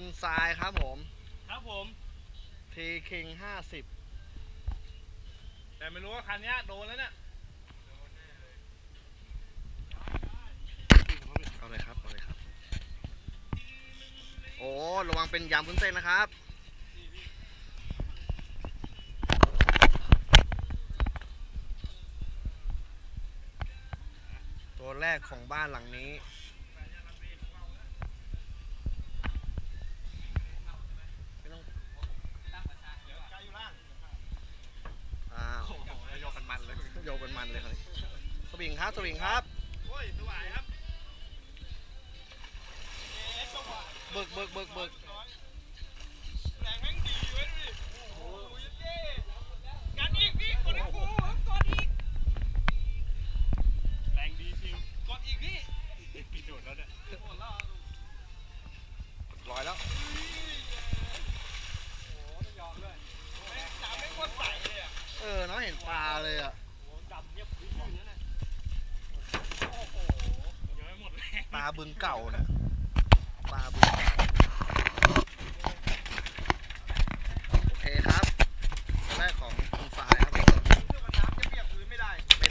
คุณทรายครับผม ครับผม ทีคิงห้าสิบแต่ไม่รู้ว่าคันเนี้ยโดนแล้วเนี่ยเอาเลยครับ เอาเลยครับ โอ้ ระวังเป็นยำพุ้นเส้นนะครับตัวแรกของบ้านหลังนี้ ไม่ต้องอ้าว โยกกันมันเล ยโยกเป็นมันเลยครับสวิงครับสวิงครับโอ้ยสวายครับเบิกเบิกเบิกเบิกแรงแม่งดีเว้ยดิโอ้ยเย้กันอีกพี่กดอีกโอ้โหกดอีกแรงดีจริงกดอีกพี่กี่โดดแล้วเนี่ยหมดแล้วร้อยแล้วโอ้ไม่ยอมด้วยแม่งจับไม่งโคตรใสเลยอะเออน้องเห็นปลาเลยอะ โอ้ดำเงียบพื้นอยู่นั่นน่ะโอ้โหยังไม่หมดแรง ปลา บึงเก่าน่ะปลาบึงเก่า